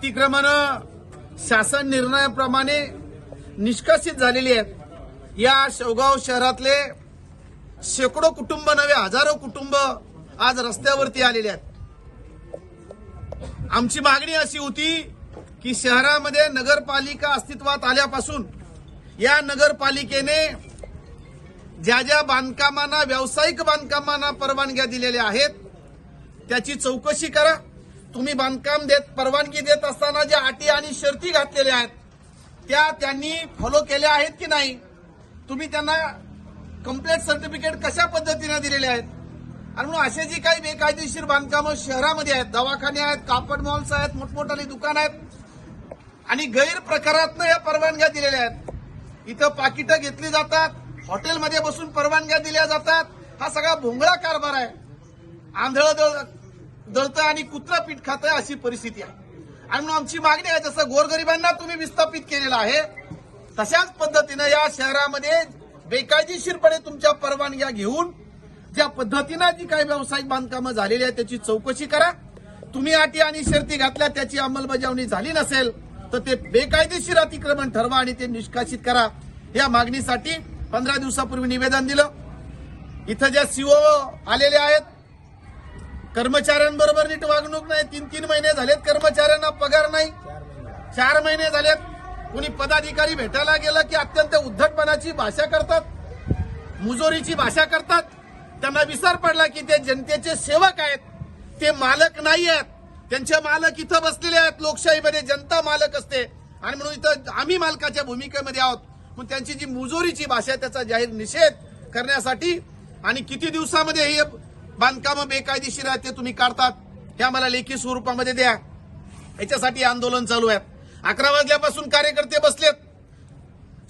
अतिक्रमण शासन निर्णयाप्रमाणे निष्कासित झालेली आहेत. या शेवगाव शहरातले शेकडो कुटुंब नव्हे हजारो कुटुंब आज रस्त्यावरती आलेले आहेत. आमची मागणी अशी होती की शहरामध्ये नगरपालिका अस्तित्वात आल्यापासून या नगरपालिकेने ज्या ज्या बांधकामांना व्यावसायिक बांधकामांना परवानग्या दिलेल्या आहेत त्याची चौकशी करा. तुम्ही बांधकाम देत परवानगी देत असताना ज्या अटी आणि शर्ती घातलेल्या आहेत त्या त्यांनी फॉलो केल्या आहेत की नाही? तुम्ही त्यांना कम्प्लेट सर्टिफिकेट कशा पद्धतीने दिलेले आहेत? आणि म्हणून असे जी काही बेकायदेशीर बांधकामं शहरामध्ये आहेत दवाखाने आहेत कापड मॉल्स आहेत मोठमोठाली दुकान आहेत आणि गैरप्रकारातनं या परवानग्या दिलेल्या आहेत. इथं पाकिटं घेतली जातात हॉटेलमध्ये बसून परवानग्या दिल्या जातात. हा सगळा भोंगळा कारभार आहे. आंधळ दळतं आणि कुत्रा पीठ खातं अशी परिस्थिती आहे. आणि म्हणून आमची मागणी आहे जसं गोरगरिबांना तुम्ही विस्थापित केलेलं आहे तशाच पद्धतीनं या शहरामध्ये बेकायदेशीरपणे तुमच्या परवानग्या घेऊन ज्या पद्धतीनं जी काही व्यावसायिक बांधकामं झालेली आहेत त्याची चौकशी करा. तुम्ही अटी आणि शर्ती घातल्या त्याची अंमलबजावणी झाली नसेल तर ते बेकायदेशीर अतिक्रमण ठरवा आणि ते निष्कासित करा. या मागणीसाठी पंधरा दिवसापूर्वी निवेदन दिलं. इथं ज्या सीओ आलेले आहेत कर्मचाऱ्यांबरोबर नीट वागणूक नाही. तीन तीन महिने झालेत कर्मचाऱ्यांना पगार नाही. चार महिने. झालेत. कोणी पदाधिकारी भेटायला गेलं की अत्यंत उद्धटपणाची भाषा करतात मुजोरीची भाषा करतात. त्यांना विसर पडला की ते जनतेचे सेवक आहेत. ते मालक नाही आहेत. त्यांचे मालक इथं बसलेले आहेत. लोकशाहीमध्ये जनता मालक असते. आणि म्हणून इथं आम्ही मालकाच्या भूमिकेमध्ये आहोत. म्हणून त्यांची जी मुजोरीची भाषा आहे त्याचा जाहीर निषेध करण्यासाठी आणि किती दिवसामध्ये हे बांधकामं बेकायदेशीर आहेत ते तुम्ही काढतात. हे आम्हाला लेखी स्वरूपामध्ये द्या. याच्यासाठी आंदोलन चालू आहे. अकरा वाजल्यापासून कार्यकर्ते बसलेत.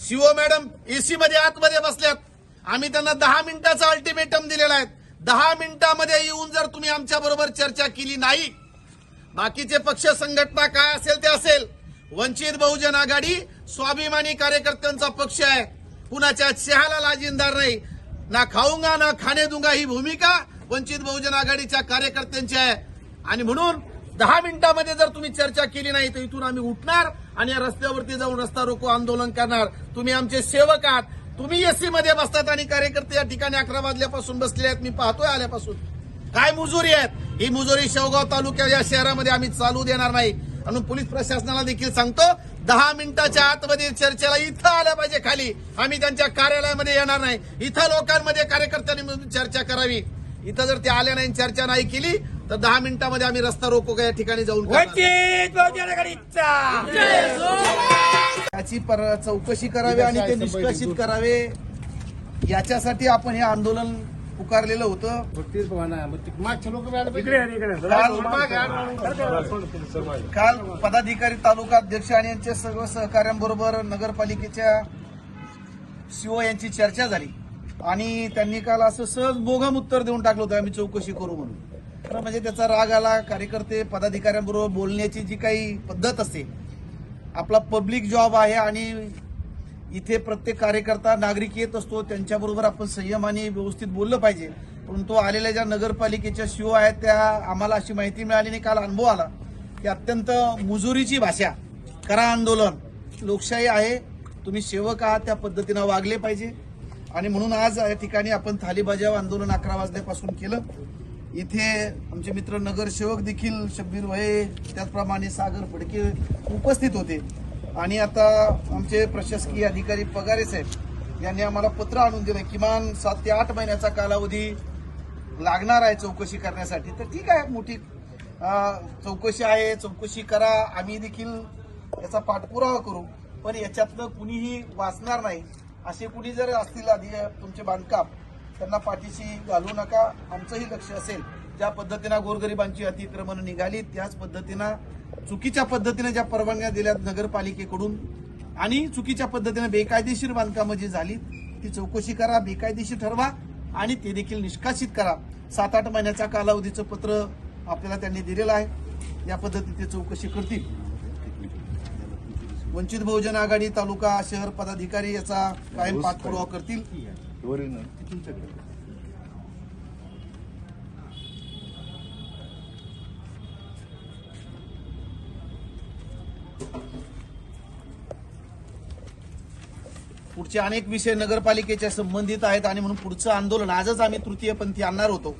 शिवो मॅडम एसी मध्ये आतमध्ये बसल्यात. आम्ही त्यांना दहा मिनिटाचा अल्टिमेटम दिलेला आहे. दहा मिनिटामध्ये येऊन जर तुम्ही आमच्या बरोबर चर्चा केली नाही बाकीचे पक्ष संघटना काय असेल ते असेल. वंचित बहुजन आघाडी स्वाभिमानी कार्यकर्त्यांचा पक्ष आहे. कुणाच्या शहाला लाजिंदार नाही. ना खाऊंगा ना खाणे दुंगा ही भूमिका वंचित बहुजन आघाडीच्या कार्यकर्त्यांची आहे. आणि म्हणून दहा मिनिटांमध्ये जर तुम्ही चर्चा केली नाही तर इथून आम्ही उठणार आणि या रस्त्यावरती जाऊन रस्ता रोको आंदोलन करणार. तुम्ही आमचे सेवक आहात. तुम्ही एसी मध्ये बसतात आणि कार्यकर्ते या ठिकाणी अकरा वाजल्यापासून बसले आहेत. मी पाहतोय आल्यापासून. काय मुजुरी आहेत? ही मुजुरी शेवगाव तालुक्या या शहरामध्ये आम्ही चालू देणार नाही. म्हणून पोलीस प्रशासनाला देखील सांगतो दहा मिनिटाच्या आतमध्ये चर्चेला इथं आल्या पाहिजे खाली. आम्ही त्यांच्या कार्यालयामध्ये येणार नाही. इथं लोकांमध्ये कार्यकर्त्यांनी चर्चा करावी. इथं जर ते आल्या नाही चर्चा नाही केली तर दहा मिनिटामध्ये आम्ही रस्ता रोको या ठिकाणी जाऊन करणार. वंचित बहुजन आघाडीचा याची पर चौकशी करावी आणि ते निष्कासित करावे. याच्यासाठी आपण हे आंदोलन पुकारलेलं होतं. काल पदाधिकारी तालुका अध्यक्ष आणि यांच्या सर्व सहकाऱ्यांबरोबर नगरपालिकेच्या सीओ यांची चर्चा झाली. आणि त्यांनी काल असं सहज बोगम उत्तर देऊन टाकलं होतं आम्ही चौकशी करू म्हणून. तर म्हणजे त्याचा राग आला. कार्यकर्ते पदाधिकाऱ्यांबरोबर बोलण्याची जी काही पद्धत असते आपला पब्लिक जॉब आहे आणि इथे प्रत्येक कार्यकर्ता नागरिक येत असतो त्यांच्याबरोबर आपण संयम आणि व्यवस्थित बोललं पाहिजे. परंतु आलेल्या ज्या नगरपालिकेच्या शिव आहेत त्या आम्हाला अशी माहिती मिळाली आणि काल अनुभव आला की अत्यंत मुजुरीची भाषा करा आंदोलन लोकशाही आहे. तुम्ही सेवक आहात त्या पद्धतीनं वागले पाहिजे. आणि म्हणून आज या ठिकाणी आपण थाली बजाव आंदोलन अकरा वाजल्यापासून केलं. इथे आमचे मित्र नगरसेवक देखील शब्बीर वये त्याचप्रमाणे सागर फडके उपस्थित होते. आणि आता आमचे प्रशासकीय अधिकारी पगारे साहेब यांनी आम्हाला पत्र आणून दिलं. किमान सात ते आठ महिन्याचा कालावधी लागणार आहे चौकशी करण्यासाठी. तर ठीक आहे मोठी चौकशी आहे चौकशी करा. आम्ही देखील याचा पाठपुरावा करू. पण याच्यातलं कुणीही वाचणार नाही. असे कुणी जर असतील आधी तुमचे बांधकाम त्यांना पाठीशी घालू नका. आमचंही लक्ष असेल. ज्या पद्धतीनं गोरगरिबांची अतिक्रमण निघाली त्याच पद्धतीनं चुकीच्या पद्धतीने ज्या परवानग्या दिल्यात नगरपालिकेकडून आणि चुकीच्या पद्धतीने बेकायदेशीर बांधकामं जी झाली ती चौकशी करा बेकायदेशीर ठरवा आणि ते देखील निष्कासित करा. सात आठ महिन्याच्या कालावधीचं पत्र आपल्याला त्यांनी दिलेलं आहे. या पद्धतीने ते चौकशी करतील. वंचित बहुजन आघाडी तालुका शहर पदाधिकारी याचा कायम पाठपुरावा करतील. पुढचे अनेक विषय नगरपालिकेच्या संबंधित आहेत आणि म्हणून पुढचं आंदोलन आजच आम्ही तृतीयपंथी आणणार होतो.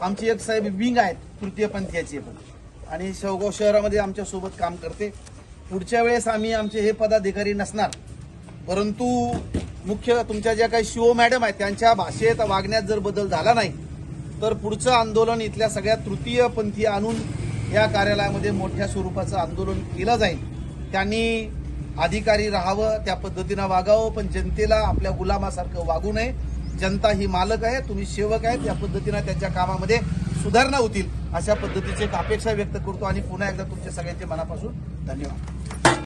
आमचे एक साहेब विंग आहेत तृतीयपंथीयाचे पण. आणि शेवगाव शहरामध्ये आमच्यासोबत काम करते. पुढच्या वेळेस आम्ही आमचे हे पदाधिकारी नसणार. परंतु मुख्य तुमच्या ज्या काही शिव मॅडम आहेत त्यांच्या भाषेत वागण्यात जर बदल झाला नाही तर पुढचं आंदोलन इथल्या सगळ्या तृतीयपंथी आणून या कार्यालयामध्ये मोठ्या स्वरूपाचं आंदोलन केलं जाईल. त्यांनी अधिकारी राहावं त्या पद्धतीनं वागावं पण जनतेला आपल्या गुलामासारखं वागू नये. जनता ही मालक आहे तुम्ही सेवक आहेत या पद्धतीनं त्यांच्या कामामध्ये सुधारणा होतील. अशा पद्धतीची एक अपेक्षा व्यक्त करतो आणि पुन्हा एकदा तुमच्या सगळ्यांचे मनापासून धन्यवाद.